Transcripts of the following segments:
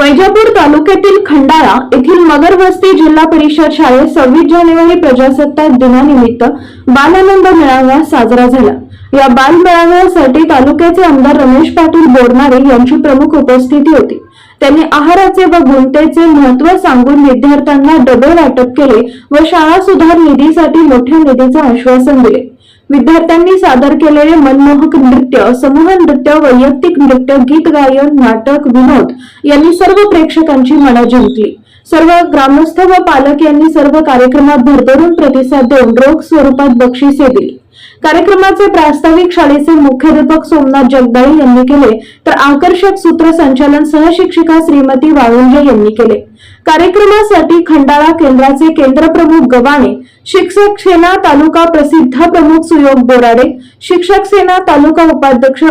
वैजापूर तालुक्यातील खंडाळा येथील मगर वस्ती जिल्हा परिषद शाळेत सव्वीस जानेवारी प्रजासत्ताक दिनानिमित्त बालानंद मेळावा साजरा झाला. या बाल मेळाव्यासाठी तालुक्याचे आमदार रमेश पाटील बोरणारे यांची प्रमुख उपस्थिती होती. त्यांनी आहाराचे व गुणतेचे महत्त्व सांगून विद्यार्थ्यांना डबे वाटप केले व शाळा सुधार निधीसाठी मोठ्या निधीचे आश्वासन दिले. विद्यार्थ्यांनी सादर केलेले मनमोहक नृत्य समूह नृत्य वैयक्तिक नृत्य गीत गायन नाटक विनोद यांनी सर्व प्रेक्षकांची मनं जिंकली. सर्व ग्रामस्थ व पालक यांनी सर्व कार्यक्रमात भरभरून प्रतिसाद देऊन रोख स्वरूपात बक्षिसे दिली. कार्यक्रमाचे प्रास्ताविक शाळेचे मुख्याध्यापक सोमनाथ जगदाळे यांनी केले तर आकर्षक सूत्रसंचालन सहशिक्षिका श्रीमती वाळुंजे यांनी केले. कार्यक्रमासाठी खंडाळा केंद्राचे केंद्रप्रमुख गवाणे शिक्षक सेना तालुका प्रसिद्ध प्रमुख सुयोग बोराडे शिक्षक सेना तालुका उपाध्यक्ष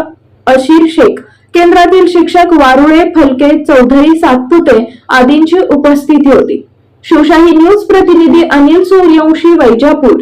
अशीर शेख केंद्रातील शिक्षक वारुळे फलके चौधरी सातपुते आदींची उपस्थिती होती. शिवशाही न्यूज प्रतिनिधी अनिल सूर्यवंशी वैजापूर